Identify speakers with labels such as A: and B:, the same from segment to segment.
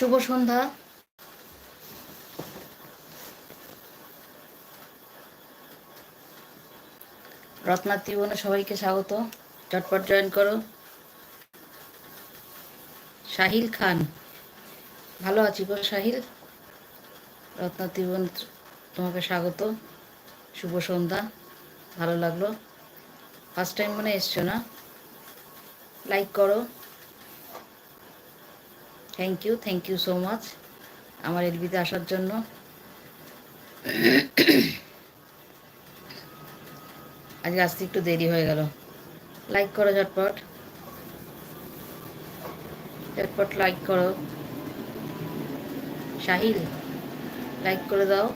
A: শুভ সন্ধ্যা। রত্না ত্রিভুবনে সবাইকে স্বাগত। চটপট জয়েন করো। সাহিল খান। ভালো আছি গো সাহিল রত্না ত্রিভুবন তোমাকে স্বাগত। শুভ সন্ধ্যা। ভালো লাগল। ফার্স্ট টাইম মনে এসছো না? লাইক করো। Thank you thank you so much আমার এলবিতে আসার জন্য। আজকে আসতে একটু দেরি হয়ে গেল। লাইক করো ঝটপট। ঝটপট লাইক করো। শাহিল লাইক করে দাও।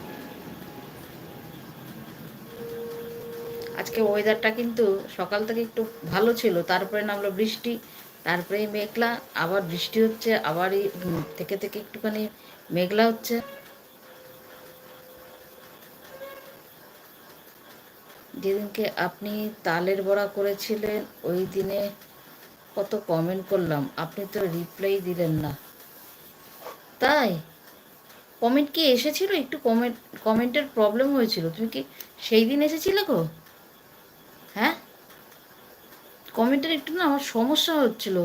A: আজকে ওয়েদারটা কিন্তু সকাল থেকে একটু ভালো ছিল, তারপরে নামলো বৃষ্টি। তারপরে মেঘলা, আবার বৃষ্টি হচ্ছে, আবার থেকে থেকে একটুখানি মেঘলা হচ্ছে। যেদিনকে আপনি তালের বড়া করেছিলেন, ওই দিনে কত কমেন্ট করলাম। আপনি তো রিপ্লাই দিলেন না। তাই? কমেন্ট কি এসেছিল? একটু কমেন্ট কমেন্টের প্রবলেম হয়েছিল। তুমি কি সেই দিন এসেছিলে গো? হ্যাঁ? কমেন্টের একটু না আমার সমস্যা হচ্ছিল।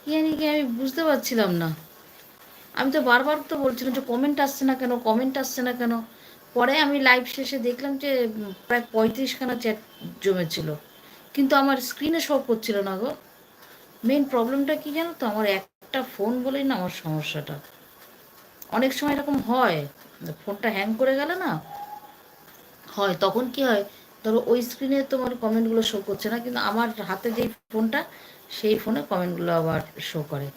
A: কি জানি কি আমি বুঝতে পারছিলাম না। আমি তো বারবার তো বলছিলাম যে কমেন্ট আসছে না কেন, কমেন্ট আসছে না কেন। পরে আমি লাইভ শেষে দেখলাম যে প্রায় পঁয়ত্রিশখানা চ্যাট জমেছিল। কিন্তু আমার স্ক্রিনে শো করছিল না গো। মেন প্রবলেমটা কি জানো তো? আমার একটা ফোন বলেই না আমার সমস্যাটা। অনেক সময় এরকম হয়। ফোনটা হ্যাং করে গেলে না হয়, তখন কি হয়? ধরো ওই স্ক্রিনে তোমার কমেন্টগুলো শো করছে না, কিন্তু আমার হাতে যেই ফোনটা সেই ফোনে কমেন্টগুলো আবার শো করে।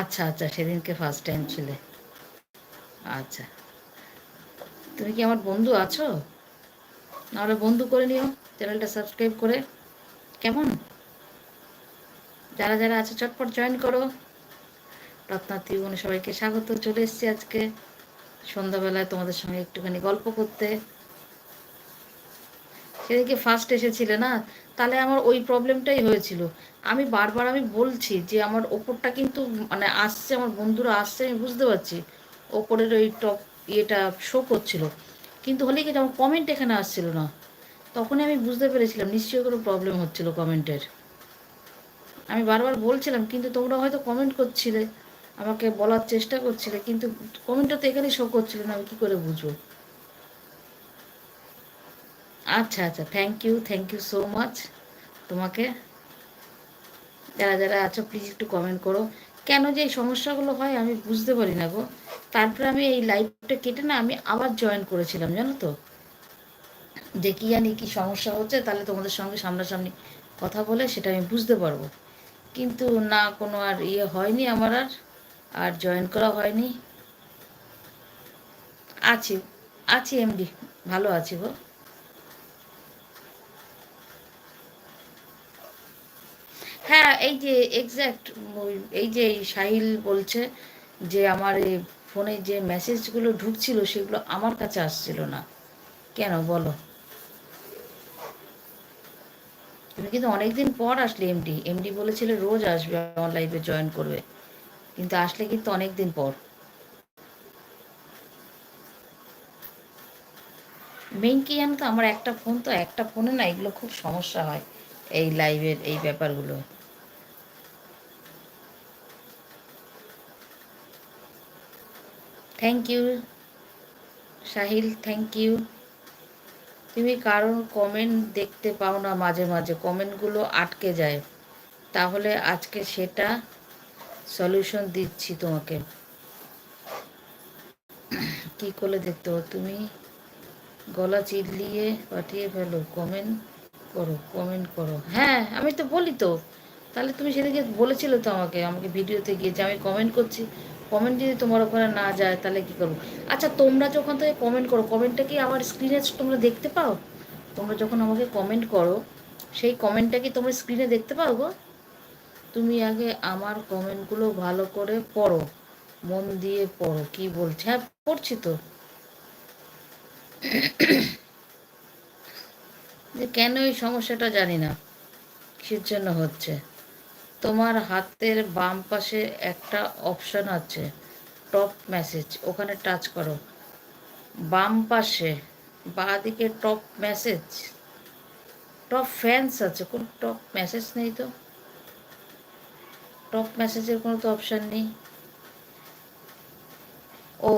A: আচ্ছা আচ্ছা সেদিনকে ফার্স্ট টাইম ছিলে। আচ্ছা। তুমি কি আমার বন্ধু আছো? নাহলে বন্ধু করে নিও, চ্যানেলটা সাবস্ক্রাইব করে। কেমন? যারা যারা আছে, চটপট জয়েন করো। রত্না ত্রিভুবনে সবাইকে স্বাগত। চলে এসেছি আজকে সন্ধ্যাবেলায় তোমাদের সঙ্গে একটুখানি গল্প করতে। সেদিকে ফার্স্ট এসেছিলে না? তাহলে আমার ওই প্রবলেমটাই হয়েছিল। আমি বারবার আমি বলছি যে আমার ওপরটা কিন্তু মানে আসছে, আমার বন্ধুরা আসছে, আমি বুঝতে পারছি। ওপরের ওই টপ ইয়েটা শো করছিল। কিন্তু হলে কি যেমন কমেন্ট এখানে আসছিল না? তখনই আমি বুঝতে পেরেছিলাম, নিশ্চয়ই কোনো প্রবলেম হচ্ছিল কমেন্টের আমি বারবার বলছিলাম, কিন্তু তোমরা হয়তো কমেন্ট করছিলে, আমাকে বলার চেষ্টা করছিলে, কিন্তু কমেন্টটা তো এখানেই শো করছিল না, আমি কী করে বুঝব? আচ্ছা আচ্ছা thank you thank you so much তোমাকে যারা যারা আছো প্লিজ একটু কমেন্ট করো। কেন যে এই সমস্যাগুলো হয়, আমি বুঝতে পারি না গো। তারপরে আমি এই লাইভটা কেটে না, আমি আবার জয়েন করেছিলাম, জানো তো? যে কী জানি কী সমস্যা হচ্ছে, তাহলে তোমাদের সঙ্গে সামনাসামনি কথা বলে সেটা আমি বুঝতে পারব। কিন্তু না, কোনো আর ইয়ে হয়নি আমার আর আর জয়েন করা হয়নি। আছি আছি এমডি ভালো আছি গো। হ্যাঁ এই যে এক্স্যাক্ট এই যে সাহিল বলছে যে আমার এই ফোনে যে মেসেজগুলো ঢুকছিল সেগুলো আমার কাছে আসছিল না। কেন বলো? তুমি কিন্তু অনেকদিন পর আসলে এমডি এমডি বলেছিল রোজ আসবে, আমার লাইফে জয়েন করবে। কিন্তু আসলে কিন্তু অনেকদিন পর। মেইন কি জানো তো, আমার একটা ফোন তো, একটা ফোনে না এগুলো খুব সমস্যা হয়, এই লাইভের এই ব্যাপারগুলো। Thank you Sahil thank you তুমি কারোর কমেন্ট দেখতে পাও না মাঝে মাঝে কমেন্টগুলো আটকে যায়। তাহলে আজকে সেটা সলিউশন দিচ্ছি তোমাকে। কি করে দেখতে পাও? তুমি গলা চিল্লিয়ে পাঠিয়ে ফেলো কমেন্ট করো কমেন্ট করো। হ্যাঁ আমি তো বলি তো। তাহলে তুমি সেদিকে বলেছিলে তো আমাকে আমাকে ভিডিওতে গিয়ে যে আমি কমেন্ট করছি। কমেন্ট যদি তোমার ওখানে না যায়, তাহলে কি করব? আচ্ছা তোমরা যখন থেকে কমেন্ট করো কমেন্টটা কি আমার স্ক্রিনে তোমরা দেখতে পাও? তোমরা যখন আমাকে কমেন্ট করো, সেই কমেন্টটা কি তোমরা স্ক্রিনে দেখতে পাও গো? তুমি আগে আমার কমেন্টগুলো ভালো করে পড়ো, মন দিয়ে পড়ো, কি বলছে? হ্যাঁ পড়ছি তো। যে কেন এই সমস্যাটা জানি না, কিসের জন্য হচ্ছে? তোমার হাতের বাম পাশে একটা অপশন আছে টপ মেসেজ ওখানে টাচ করো। বাম পাশে বাঁ দিকে টপ মেসেজ টপ ফ্যান্স আছে, কোন টপ মেসেজ নেই তো? টপ মেসেজের কোনো তো অপশান নেই। ও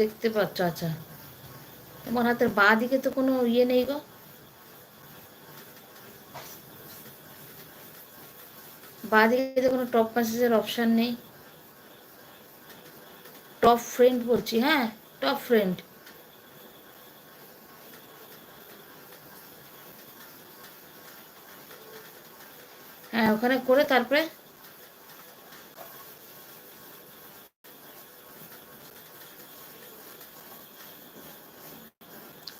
A: দেখতে পাচ্ছ আচ্ছা। তোমার হাতের বাঁ দিকে তো কোনো ইয়ে নেই গো? বাঁ দিকে তো কোনো টপ মেসেজের অপশান নেই। টপ ফ্রেন্ড বলছি হ্যাঁ টপ ফ্রেন্ড হ্যাঁ ওখানে করে তারপরে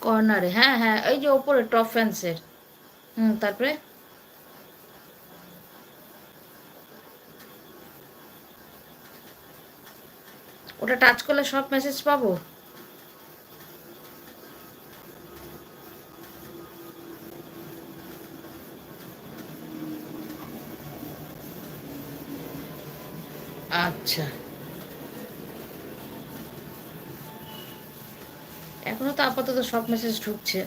A: কর্নারে হ্যাঁ হ্যাঁ ওই যে ওপরে টপ ফ্যান্সের হুম, তারপরে ওটা টাচ করলে সব মেসেজ পাবো? আচ্ছা। এখনও তো আপাতত সব মেসেজ ঢুকছে।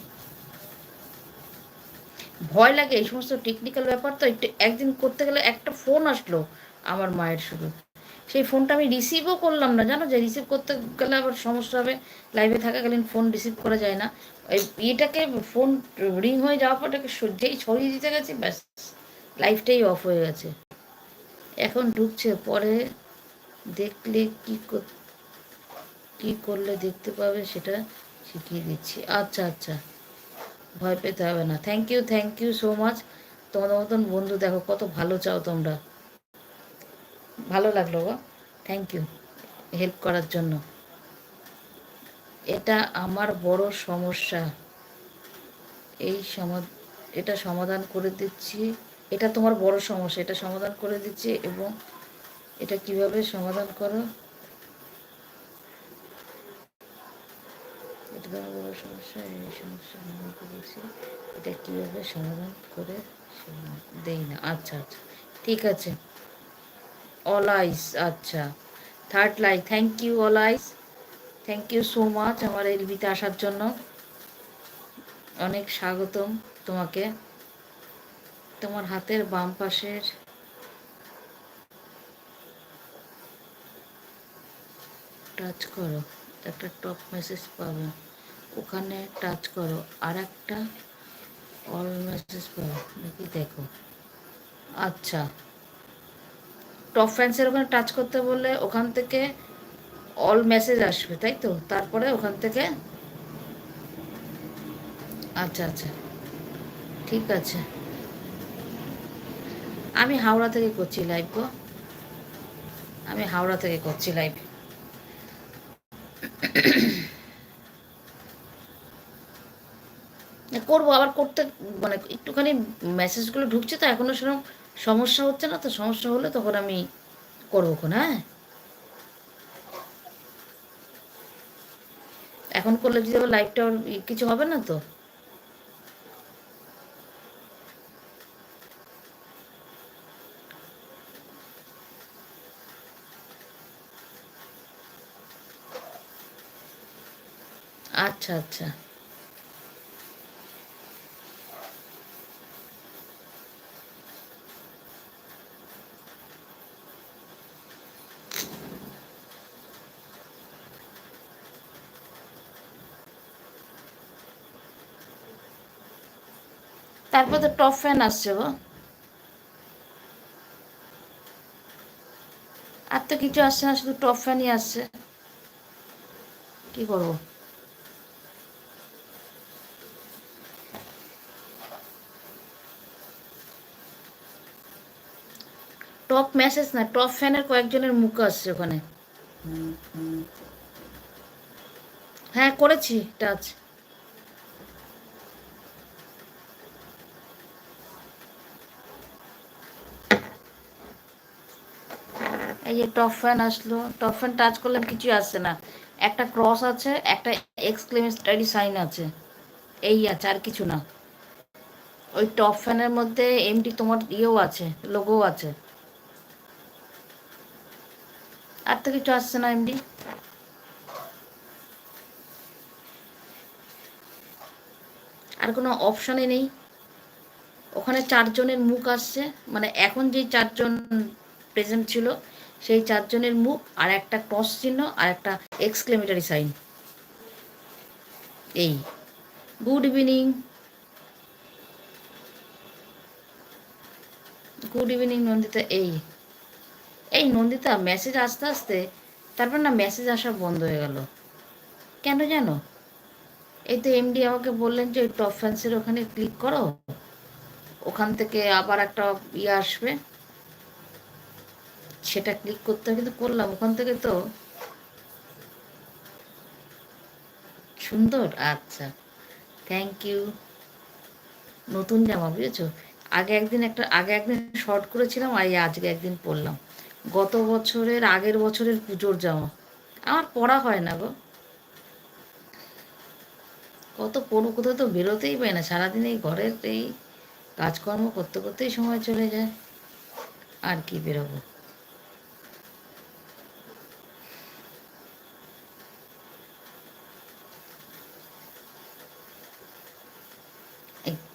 A: ভয় লাগে এই সমস্ত টেকনিক্যাল ব্যাপার তো একটু একদিন করতে গেলে একটা ফোন আসলো আমার মায়ের শুধু। সেই ফোনটা আমি রিসিভও করলাম না। জানো যে রিসিভ করতে গেলে আবার সমস্যা হবে। লাইভে থাকাকালীন ফোন রিসিভ করা যায় না। ইয়েটাকে ফোন রিং হয়ে যাওয়ার পর এটাকে সহ্যেই ছড়িয়ে দিতে গেছি, ব্যাস। লাইফটাই অফ হয়ে গেছে। এখন ঢুকছে, পরে দেখলে কি কি করলে দেখতে পাবে সেটা শিখিয়ে দিচ্ছি। আচ্ছা আচ্ছা। ভয় পেতে হবে না। Thank you thank you so much তোমাদের মতন বন্ধু দেখো, কত ভালো চাও তোমরা। ভালো লাগল গো। থ্যাংক ইউ হেল্প করার জন্য। এটা আমার বড় সমস্যা। এই সমা এটা সমাধান করে দিচ্ছি। এটা তোমার বড় সমস্যা। এটা সমাধান করে দিচ্ছি এবং এটা কীভাবে সমাধান করো? এটা বড় সমস্যা। এই সমস্যা সমাধান করেছি এটা কীভাবে সমাধান করে সমাধান দেই না। আচ্ছা আচ্ছা। ঠিক আছে। অল আইস আচ্ছা। Third like thank you all eyes thank you so much আমার এলবিতে আসার জন্য। অনেক স্বাগতম তোমাকে। তোমার হাতের বাম পাশের টাচ করো। একটা টপ মেসেজ পাবে। ওখানে টাচ করো। আর একটা অল মেসেজ পাবে। নাকি দেখো। আচ্ছা। টপ ফ্যান্সের ওখানে টাচ করতে বললে ওখান থেকে অল মেসেজ আসবে, তাই তো? তারপরে ওখান থেকে আচ্ছা আচ্ছা। ঠিক আছে। আমি হাওড়া থেকে করছি লাইভ গো। আমি হাওড়া থেকে করছি লাইভ করব, আবার করতে মানে একটুখানি মেসেজগুলো ঢুকছে তো, এখনও সেরকম সমস্যা হচ্ছে না তো? সমস্যা হলে তখন আমি করব খন হ্যাঁ? এখন করলে যদি আবার লাইভটা কিছু হবে না তো? আচ্ছা আচ্ছা। তারপর তো টপ ফ্যান আসছে গো। আর তো কিছু আসছে না, শুধু টপ ফ্যানই আসছে। কি করব? টপ মেসেজ না টপ ফ্যানের কয়েকজনের মুখ আসছে ওখানে। হ্যাঁ করেছি টাচ এই যে টপ ফ্যান আসলো টপ ফ্যান টাচ করলে কিছুই আসছে না। একটা ক্রস আছে, একটা এক্সক্লেমেটারি সাইন আছে। এই আছে, আর কিছু না। ওই টপ ফ্যানের মধ্যে এমডি তোমার ইয়েও আছে লোগোও আছে। আর তো কিছু আসছে না এমডি আর কোনো অপশানে নেই। ওখানে চারজনের মুখ আসছে মানে এখন যেই চারজন প্রেজেন্ট ছিল সেই চারজনের মুখ আর একটা ক্রস চিহ্ন আর একটা এক্সক্লেমেটারি সাইন এই। Good evening good evening Nandita এই। এই নন্দিতা মেসেজ আসতে আসতে তারপর না মেসেজ আসা বন্ধ হয়ে গেল। কেন জানো? এই তো এমডি আমাকে বললেন যে, ওই টপ ফ্যান্সের ওখানে ক্লিক করো। ওখান থেকে আবার একটা ইয়ে আসবে। সেটা ক্লিক করতে হবে, কিন্তু করলাম। ওখান থেকে তো সুন্দর? আচ্ছা। থ্যাংক ইউ নতুন জামা, বুঝেছ? আগে একদিন একটা, আগে একদিন শর্ট করেছিলাম আর আজকে একদিন পরলাম। গত বছরের আগের বছরের পুজোর জামা। আমার পরা হয় না গো। কত পড়ো কোথাও তো বেরোতেই পাই না। সারাদিন এই ঘরের এই কাজকর্ম করতে করতেই সময় চলে যায়। আর কি বেরোবো?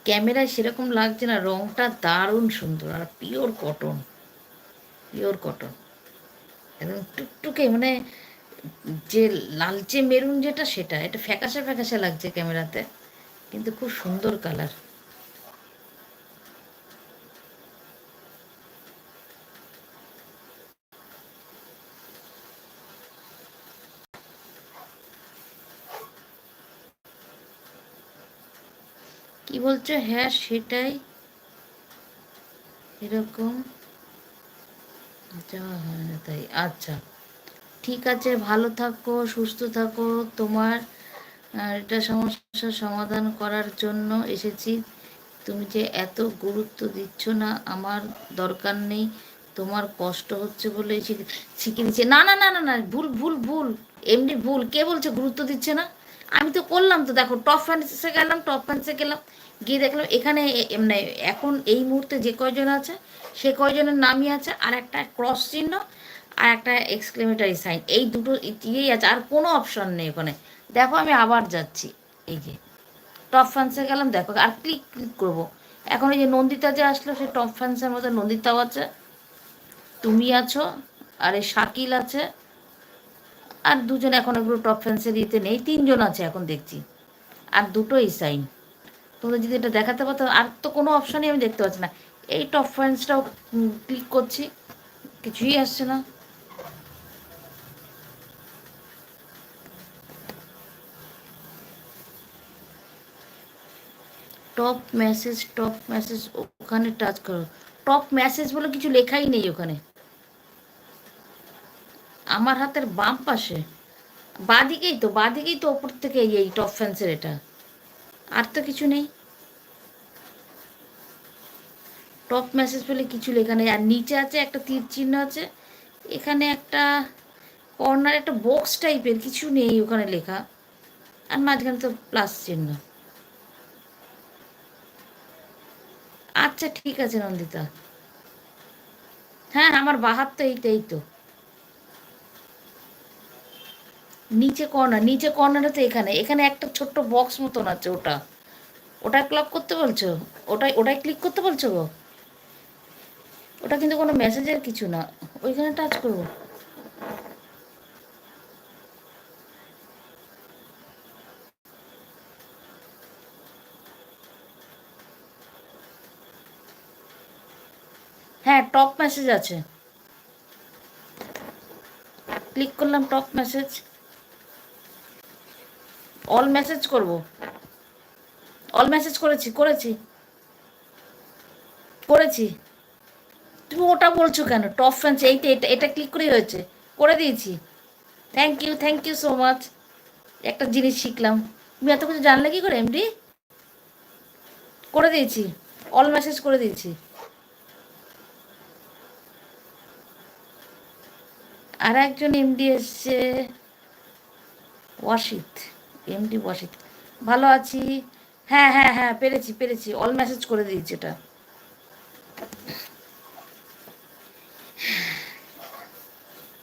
A: ক্যামেরায় সেরকম লাগছে না, রংটা দারুণ সুন্দর আর পিওর কটন পিওর কটন একদম টুকটুকে মানে যে লালচে মেরুন যেটা, সেটা, এটা ফ্যাকাশে ফ্যাকাশে লাগছে ক্যামেরাতে, কিন্তু খুব সুন্দর কালার বলছো হ্যাঁ সেটাই এরকম যাওয়া হয় না তাই। আচ্ছা ঠিক আছে, ভালো থাকো, সুস্থ থাকো। তোমার এটা সমস্যার সমাধান করার জন্য এসেছি। তুমি যে এত গুরুত্ব দিচ্ছ না, আমার দরকার নেই। তোমার কষ্ট হচ্ছে বলে শিখে দিচ্ছে। না না না না না, ভুল ভুল ভুল। এমনি ভুল। কে বলছে গুরুত্ব দিচ্ছে না? আমি তো করলাম তো, দেখো টপ ফ্যান্সে গেলাম টপ ফ্যান্সে গেলাম, গিয়ে দেখলাম এখানে মানে এখন এই মুহূর্তে যে কয়জন আছে, সে কয়জনের নামই আছে, আর একটা ক্রস চিহ্ন, আর একটা এক্সক্লেমেটারি সাইন এই দুটো ইয়েই আছে, আর কোনো অপশন নেই ওখানে। দেখো আমি আবার যাচ্ছি, এই যে টপ ফ্যান্সে গেলাম, দেখো, আর ক্লিক ক্লিক করব। এখন এই যে নন্দিতা যে আসলো সেই টপ ফ্যান্সের মধ্যে নন্দিতাও আছে, তুমি আছো, আর এই শাকিল আছে আর দুজন এখন এগুলো টপ ফ্যান্সের ইয়েতে নেই, তিনজন আছে এখন দেখছি। আর দুটোই সাইন তোমরা যদি এটা দেখাতে পারতো আর তো কোনো অপশনই আমি দেখতে পাচ্ছি না। এই টপ ফ্যান্সটাও ক্লিক করছি, কিছুই আসছে না। টপ মেসেজ টপ মেসেজ ওখানে টাচ করো। টপ মেসেজ বলে কিছু লেখাই নেই ওখানে। আমার হাতের বাম পাশে। বাদিকেই তো বাদিকেই তো ওপর থেকে এই- টপ ফ্যান্সের এটা। আর তো কিছু নেই। টপ মেসেজ বলে কিছু লেখা নেই আর নিচে আছে একটা তীর চিহ্ন আছে। এখানে একটা কর্নার একটা বক্স টাইপের কিছু নেই ওখানে লেখা। আর মাঝখানে তো প্লাস চিহ্ন। আচ্ছা ঠিক আছে নন্দিতা। হ্যাঁ আমার বাহার তো এইটাই তো। নিচে কর্নার, নিচে কর্নারে তো এখানে। এখানে একটা ছোট্ট বক্স মতন আছে ওটা। ওটা ক্লিক করতে বলছো? ওটাই ওটাই ক্লিক করতে বলছো? গো ওটা কিন্তু কোনো মেসেজের কিছু না। ওইখানে টাচ করব। হ্যাঁ টপ মেসেজ আছে। ক্লিক করলাম টপ মেসেজ অল মেসেজ করব। অল মেসেজ করেছি করেছি। করেছি। তুমি ওটা বলছো কেন? টপ ফ্যান্স এইটা এটা এটা ক্লিক করেই হয়েছে। করে দিয়েছি। Thank you thank you so much একটা জিনিস শিখলাম। তুমি এত কিছু জানলে কি করে এমডি করে দিয়েছি। অল মেসেজ করে দিয়েছি। আর একজন এমডি এসছে। ওয়াসিত এমডি ওয়াসিত ভালো আছি। হ্যাঁ হ্যাঁ হ্যাঁ পেরেছি পেরেছি। অল মেসেজ করে দিয়েছি এটা।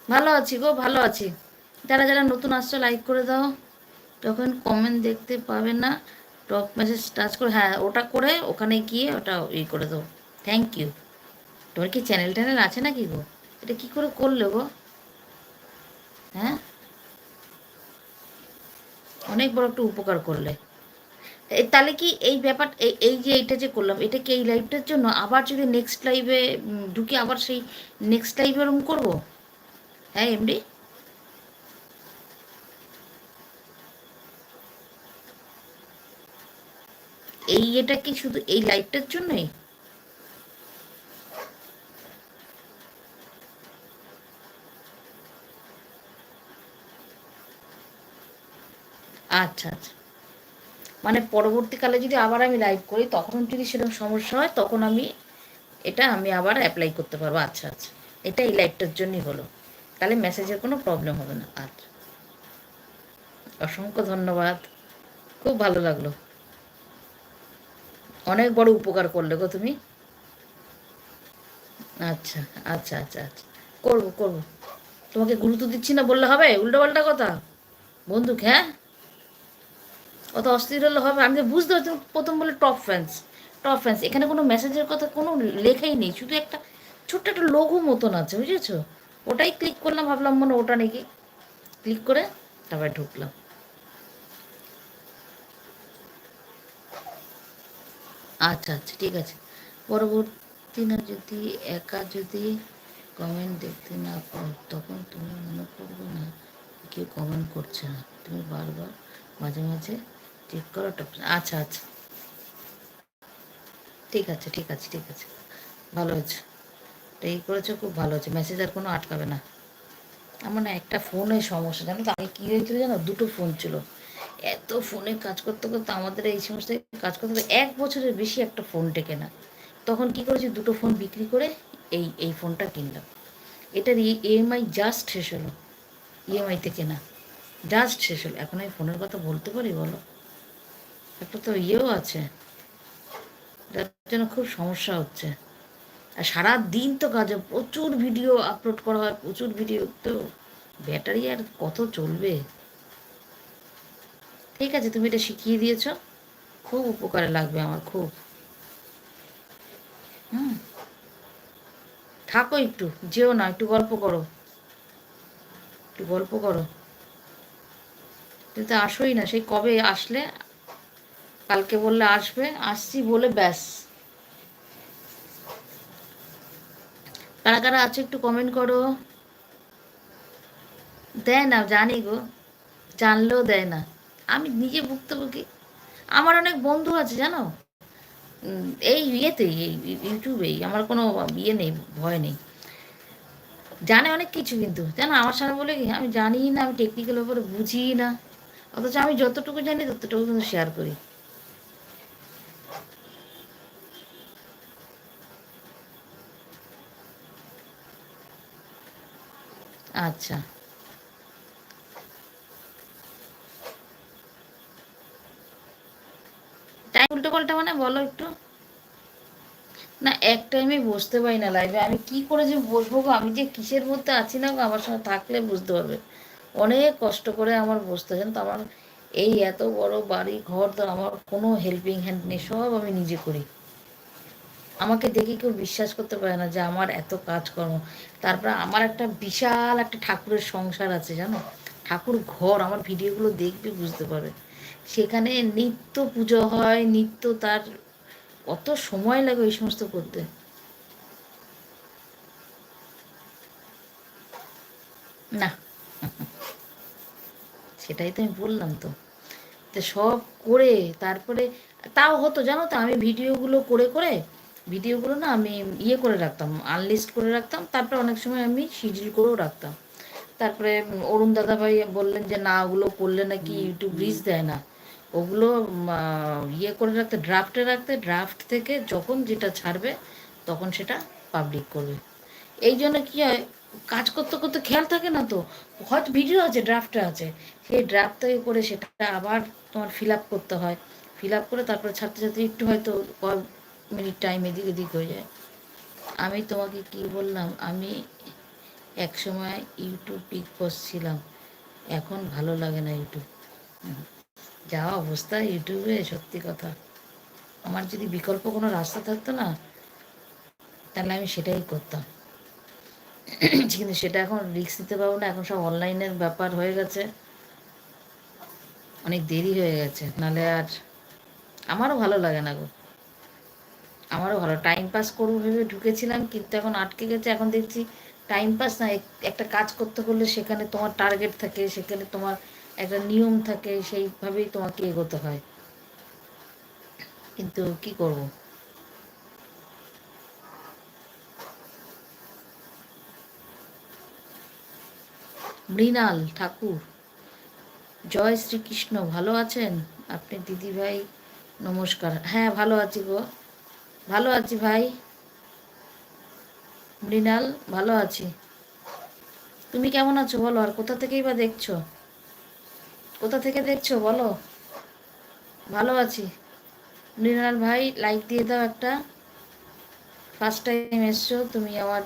A: ভালো আছি গো, ভালো আছি। যারা যারা নতুন আসছো লাইক করে দাও। যখন কমেন্ট দেখতে পাবে না টক মেসেজ টাচ করে হ্যাঁ ওটা করে ওখানে গিয়ে ওটা ই করে দাও। থ্যাংক ইউ তোমার কি চ্যানেল ট্যানেল আছে নাকি গো? এটা কি করে করলে গো? হ্যাঁ? অনেক বড় একটা উপকার করলে। তাহলে কি এই ব্যাপার এই যে এইটা যে করলাম, এটা কি এই লাইভটার জন্য আবার যদি নেক্সট লাইভে ঢুকে আবার সেই নেক্সট লাইভে ওরকম করব? হ্যাঁ এমডি এই এটা কি শুধু এই লাইভটার জন্যই? আচ্ছা আচ্ছা। মানে পরবর্তীকালে যদি আবার আমি লাইভ করি, তখন যদি সেরকম সমস্যা হয়, তখন আমি এটা আমি আবার অ্যাপ্লাই করতে পারব। আচ্ছা আচ্ছা। এটা এই লাইভটার জন্যই হলো। তাহলে মেসেজের কোনো প্রবলেম হবে না। আচ্ছা। অসংখ্য ধন্যবাদ। খুব ভালো লাগল। অনেক বড় উপকার করলে গো তুমি। আচ্ছা আচ্ছা আচ্ছা আচ্ছা। করব করব। তোমাকে গুরুত্ব দিচ্ছি না বললে হবে? উল্টো পাল্টা কথা? বন্দুক হ্যাঁ? অত অস্থির হলে হবে আমি বুঝতে পারছি, প্রথম বলে টপ ফ্যান্স টপ ফ্যান্স এখানে কোনো মেসেজের কথা কোনো লেখাই নেই, শুধু একটা ছোট্ট একটা লঘু মতন আছে, বুঝেছ? ওটাই ক্লিক করলাম, ভাবলাম মনে ওটা নাকি ক্লিক করে তারপরে ঢুকলাম। আচ্ছা আচ্ছা ঠিক আছে। পরবর্তী না যদি, একা যদি কমেন্ট দেখতে না পাও, তখন তুমি মনে করবে না, কেউ কমেন্ট করছে না। তুমি বারবার মাঝে মাঝে চেক করো আচ্ছা আচ্ছা। ঠিক আছে ঠিক আছে ঠিক আছে। ভালো হয়েছে। এই করেছ, খুব ভালো হয়েছে। মেসেজ আর কোনো আটকাবে না। আমার না একটা ফোনের সমস্যা, জানো তো? আমি কী হয়েছিল জানো? দুটো ফোন ছিল। এত ফোনে কাজ করতে করতে আমাদের এই সমস্ত কাজ করতে করতে এক বছরের বেশি একটা ফোন টেকে না। তখন কি করেছি? দুটো ফোন বিক্রি করে এই এই ফোনটা কিনলাম। এটার ইএমআই জাস্ট শেষ হলো। ইএমআইতে কেনা। জাস্ট শেষ হলো। এখন আমি ফোনের কথা বলতে পারি, বলো? একটা তো ইয়েও আছে। জন্য খুব সমস্যা হচ্ছে। আর সারা দিন তো কাজে প্রচুর ভিডিও আপলোড করা হয়, প্রচুর ভিডিও, তো ব্যাটারি আর কত চলবে? ঠিক আছে, তুমি এটা শিখিয়ে দিয়েছ। খুব উপকারে লাগবে আমার, খুব। হুম। থাকো একটু, যেও না, একটু গল্প করো। একটু গল্প করো। তুমি তো আসোই না, সেই কবে আসলে কালকে বললে আসবে, আসছি বলে ব্যাস। কারা কারা আছে একটু কমেন্ট করো। দেয় না, জানি গো, জানলেও দেয় না। আমি নিজে ভুক্তভোগী। আমার অনেক বন্ধু আছে, জানো? এই ইয়েতেই এই ইউটিউবেই আমার কোনো ইয়ে নেই, ভয় নেই। জানে অনেক কিছু কিন্তু। জানো, আমার সামনে বলে কি, আমি জানি না, আমি টেকনিক্যাল ব্যাপারে বুঝি না। অথচ আমি যতটুকু জানি, ততটুকু কিন্তু শেয়ার করি। আচ্ছা। টাইম উল্টো পাল্টা মানে বলো একটু। না, এক টাইমে বসতে পারি না লাইভে আমি কি করে যে বসবো গো? আমি যে কিসের মধ্যে আছি না গো? আমার সঙ্গে থাকলে বুঝতে পারবে। অনেক কষ্ট করে আমার বসতে চান তো, আমার এই এত বড় বাড়ি, ঘর, তো আমার কোনো হেল্পিং হ্যান্ড নেই। সব আমি নিজে করি। আমাকে দেখে কেউ বিশ্বাস করতে পারে না যে আমার এত কাজকর্ম। তারপরে আমার একটা বিশাল একটা ঠাকুরের সংসার আছে, জানো? ঠাকুর ঘর, আমার ভিডিওগুলো দেখবে, বুঝতে পারবে। সেখানে নিত্য পুজো হয়, নিত্য তার কত সময় লাগে ওই সমস্ত করতে। না। সেটাই তো আমি বললাম তো। তো সব করে, তারপরে, তাও হতো, জানো তো, আমি ভিডিওগুলো করে করে ভিডিওগুলো না আমি ইয়ে করে রাখতাম আনলিস্ট করে রাখতাম তারপরে অনেক সময় আমি শিডিউল করেও রাখতাম। তারপরে অরুণ দাদা ভাই বললেন যে না ওগুলো করলে নাকি ইউটিউব রিচ দেয় না। ওগুলো ইয়ে করে রাখতে ড্রাফটে রাখতে ড্রাফট থেকে যখন যেটা ছাড়বে তখন সেটা পাবলিক করবে। এই জন্য কী হয় কাজ করতে করতে খেয়াল থাকে না তো? হয়তো ভিডিও আছে ড্রাফটে আছে। সেই ড্রাফট থেকে করে সেটা আবার তোমার ফিল আপ করতে হয়। ফিল আপ করে তারপরে ছাত্র ছাত্রী একটু হয়তো মিনিট টাইম এদিক ওদিক হয়ে যায়। আমি তোমাকে কি বললাম? আমি এক সময় ইউটিউব বস ছিলাম। এখন ভালো লাগে না ইউটিউব। যা অবস্থা ইউটিউবে সত্যি কথা। আমার যদি বিকল্প কোনো রাস্তা থাকতো না, তাহলে আমি সেটাই করতাম। কিন্তু সেটা এখন রিস্ক নিতে পারব না। এখন সব অনলাইনের ব্যাপার হয়ে গেছে। অনেক দেরি হয়ে গেছে। নালে আর আমারও ভালো লাগে না গো। আমারও ভালো। টাইম পাস করব ভেবে ঢুকেছিলাম, কিন্তু এখন আটকে গেছে। এখন দেখছি টাইম পাস না একটা কাজ করতে হলে সেখানে তোমার টার্গেট থাকে, সেখানে তোমার একটা নিয়ম থাকে, সেইভাবেই তোমাকে এগোতে হয়। কিন্তু কি করব? মৃণাল ঠাকুর, জয় শ্রীকৃষ্ণ, ভালো আছেন? আপনি দিদি ভাই নমস্কার। হ্যাঁ ভালো আছি গো। ভালো আছি ভাই। মৃণাল, ভালো আছি। তুমি কেমন আছো বলো, আর কোথা থেকেই বা দেখছ? কোথা থেকে দেখছ বলো? ভালো আছি। মৃণাল ভাই লাইক দিয়ে দাও একটা। ফার্স্ট টাইম এসছো, তুমি আমার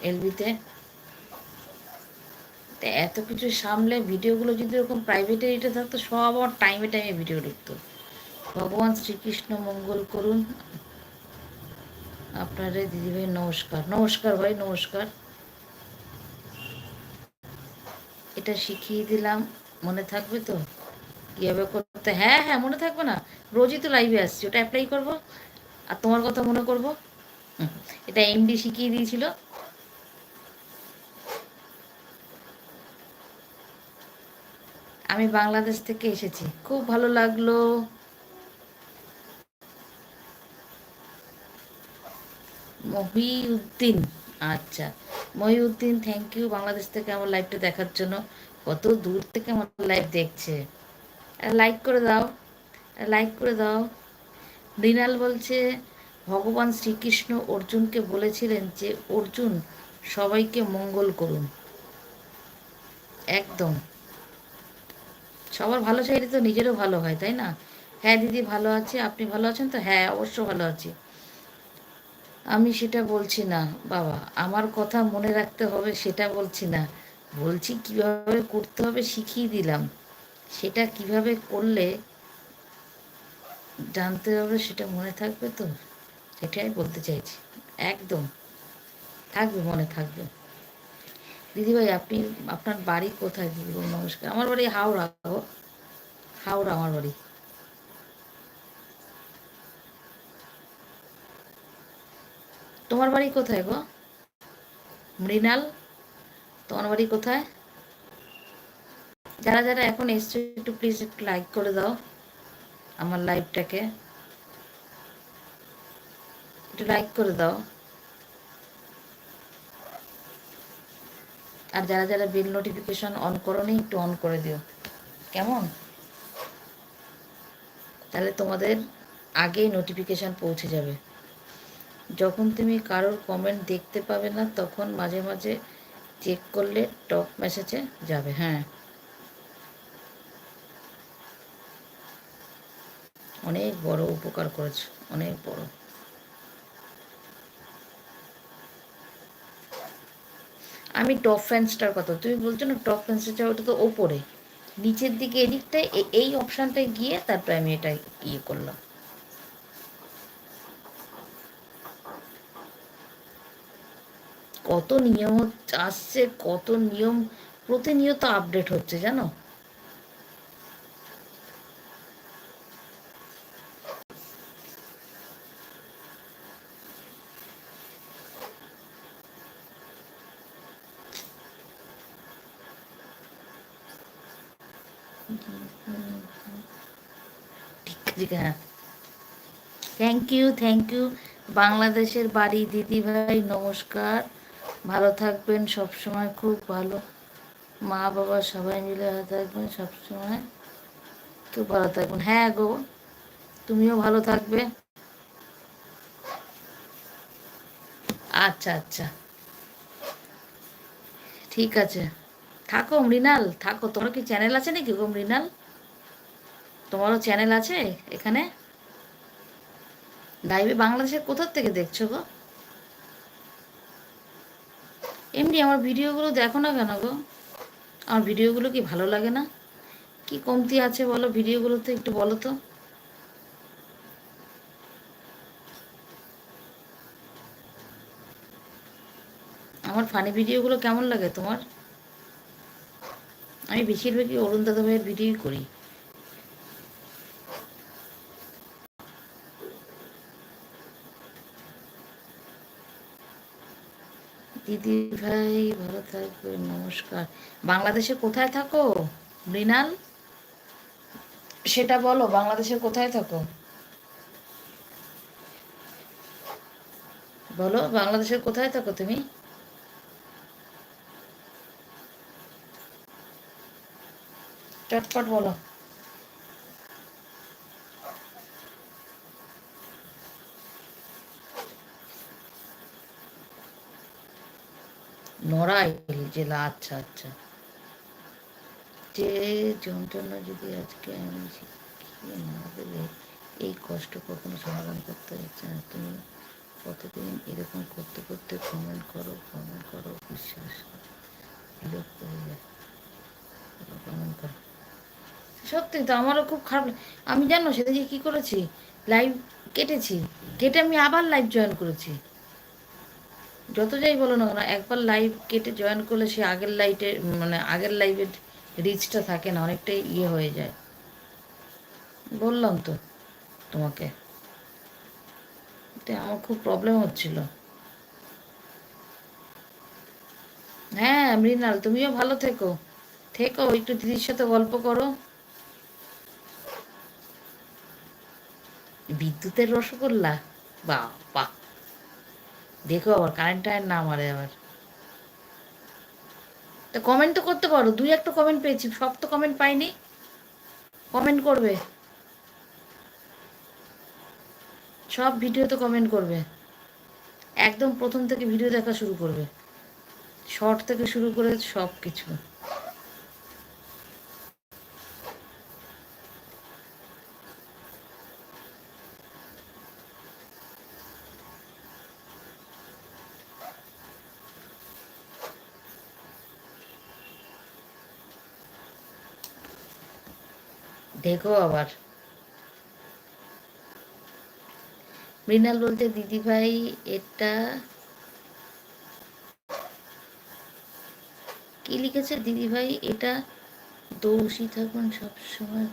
A: এলবিতে। এত কিছু সামলে ভিডিওগুলো যদি এরকম প্রাইভেটে এটা থাকতো, সব আমার টাইমে টাইমে ভিডিও ঢুকতো। ভগবান শ্রীকৃষ্ণ মঙ্গল করুন। আপনারে দিদিভাই নমস্কার নমস্কার ভাই, নমস্কার। এটা শিখিয়ে দিলাম, মনে থাকবে তো? কীভাবে করতে হ্যাঁ হ্যাঁ মনে থাকবে না। রোজই তো লাইভে আসছি, ওটা অ্যাপ্লাই করব? আর তোমার কথা মনে করব? এটা এমডি শিখিয়ে দিয়েছিল। আমি বাংলাদেশ থেকে এসেছি। খুব ভালো লাগল। মহিউদ্দিন। আচ্ছা মহিউদ্দিন থ্যাংক ইউ বাংলাদেশ থেকে আমার লাইভটা দেখার জন্য। কত দূর থেকে আমার লাইভ দেখছে। লাইক করে দাও। লাইক করে দাও। মৃণাল বলছে, ভগবান শ্রীকৃষ্ণ অর্জুনকে বলেছিলেন যে, অর্জুন, সবাইকে মঙ্গল করুন। একদম। সবার ভালো চাইলে তো নিজেরও ভালো হয়, তাই না? হ্যাঁ দিদি ভালো আছি, আপনি ভালো আছেন তো? হ্যাঁ অবশ্য ভালো আছি। আমি সেটা বলছি না, বাবা। আমার কথা মনে রাখতে হবে, সেটা বলছি না। বলছি কীভাবে করতে হবে শিখিয়ে দিলাম। সেটা কীভাবে করলে জানতে হবে, সেটা মনে থাকবে তো? সেটাই বলতে চাইছি। একদম। থাকবে, মনে থাকবে। দিদিভাই, আপনি, আপনার বাড়ি কোথায়? দিদি নমস্কার। আমার বাড়ি হাওড়া হাওড়া, আমার বাড়ি। তোমার বাড়ি কোথায় গো? মৃণাল, তোমার বাড়ি কোথায়? যারা যারা এখন এসছো, একটু প্লিজ একটু লাইক করে দাও আমার লাইভটাকে একটু লাইক করে দাও। আর যারা যারা বিল নোটিফিকেশন অন করোনি, একটু অন করে দিও। কেমন? তাহলে তোমাদের আগেই নোটিফিকেশন পৌঁছে যাবে। যখন তুমি কারোর কমেন্ট দেখতে পাবে না, তখন মাঝে মাঝে চেক করলে টপ মেসেজে যাবে হ্যাঁ। অনেক বড় উপকার করেছ, অনেক বড়। আমি টপ ফ্যান্সটার কথা, তুমি বলছো না টপ ফ্যান্সটা ওটা তো ওপরে। নিচের দিকে এদিকটায় এই অপশানটায় গিয়ে তারপরে আমি এটা ইয়ে করলাম। কত নিয়ম আসছে, কত নিয়ম প্রতিনিয়ত আপডেট হচ্ছে, জানো? ঠিক হ্যাঁ থ্যাংক ইউ থ্যাংক ইউ বাংলাদেশের বাড়ি দিদি ভাই নমস্কার। ভালো থাকবেন সব সময় খুব ভালো। মা, বাবা সবাই মিলে ভালো থাকবেন সব সময় খুব ভালো থাকবেন। হ্যাঁ গো, তুমিও ভালো থাকবে। আচ্ছা আচ্ছা। ঠিক আছে। থাকো মৃণাল, থাকো। তোমার কি চ্যানেল আছে নাকি গো মৃণাল? তোমারও চ্যানেল আছে এখানে? লাইভে বাংলাদেশের কোথার থেকে দেখছ গো? এমনি আমার ভিডিওগুলো দেখো না কেন গো? আমার ভিডিওগুলো কি ভালো লাগে না? কি কমতি আছে বলো ভিডিওগুলোতে একটু বলো তো। আমার ফানি ভিডিওগুলো কেমন লাগে তোমার? আমি বেশিরভাগই অরুণ দাদা ভাইয়ের ভিডিওই করি। দিদি ভাই, ভালো থাকবে নমস্কার। বাংলাদেশে কোথায় থাকো, মৃণাল? সেটা বলো, বাংলাদেশে কোথায় থাকো? বলো বাংলাদেশের কোথায় থাকো তুমি? চটপট বলো। নড়াইল জেলা আচ্ছা আচ্ছা। যে যন্ত্রণা যদি আজকে আমি শিখিয়ে না দিলে এই কষ্ট কখনো সমাধান করতে হচ্ছে না। তুমি কতদিন এরকম করতে করতে কমেন্ট করো কমেন্ট করো, বিশ্বাস বিরক্ত হয়ে যায় কমেন্ট করো। সত্যি তো আমারও খুব খারাপ আমি জানো সেদিকে কি করেছি? লাইভ কেটেছি। কেটে আমি আবার লাইভ জয়েন করেছি। যত যাই বলো না কেন, একবার লাইভ কেটে জয়েন করলে সে আগের লাইটে মানে আগের লাইভের রিচটা থাকে না, অনেকটাই ইয়ে হয়ে যায়। বললাম তো তোমাকে। আমার খুব প্রবলেম হচ্ছিল। হ্যাঁ মৃণাল, তুমিও ভালো থেকো। থেকো, একটু দিদির সাথে গল্প করো। বিদ্যুতের রসগোল্লা? বা বাহ। দেখো আবার কারেন্ট টারেন্ট না মারে আবার। তো কমেন্ট তো করতে পারো, দুই একটা কমেন্ট পেয়েছি, সব তো কমেন্ট পাইনি। কমেন্ট করবে। সব ভিডিওতে কমেন্ট করবে। একদম প্রথম থেকে ভিডিও দেখা শুরু করবে। শর্ট থেকে শুরু করে সব কিছু দেখো আবার। মৃণাল বলতে দিদি ভাই, এটা কি লিখেছে? দিদি ভাই, এটা দোষী থাকুন সবসময়।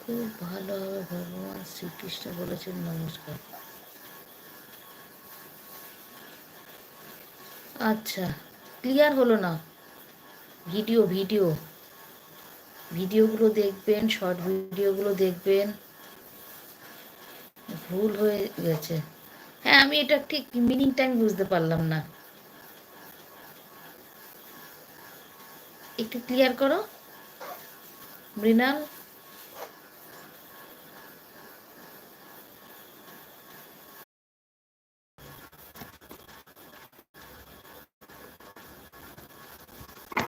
A: খুব ভালো হবে, ভগবান শ্রীকৃষ্ণ বলেছেন, নমস্কার। আচ্ছা ক্লিয়ার হলো না। Video video. ভিডিওগুলো দেখবেন শর্ট ভিডিওগুলো দেখবেন। ভুল হয়ে গেছে। হ্যাঁ আমি এটা ঠিক মিনিংটা আমি বুঝতে পারলাম না। একটু ক্লিয়ার করো? মৃণাল?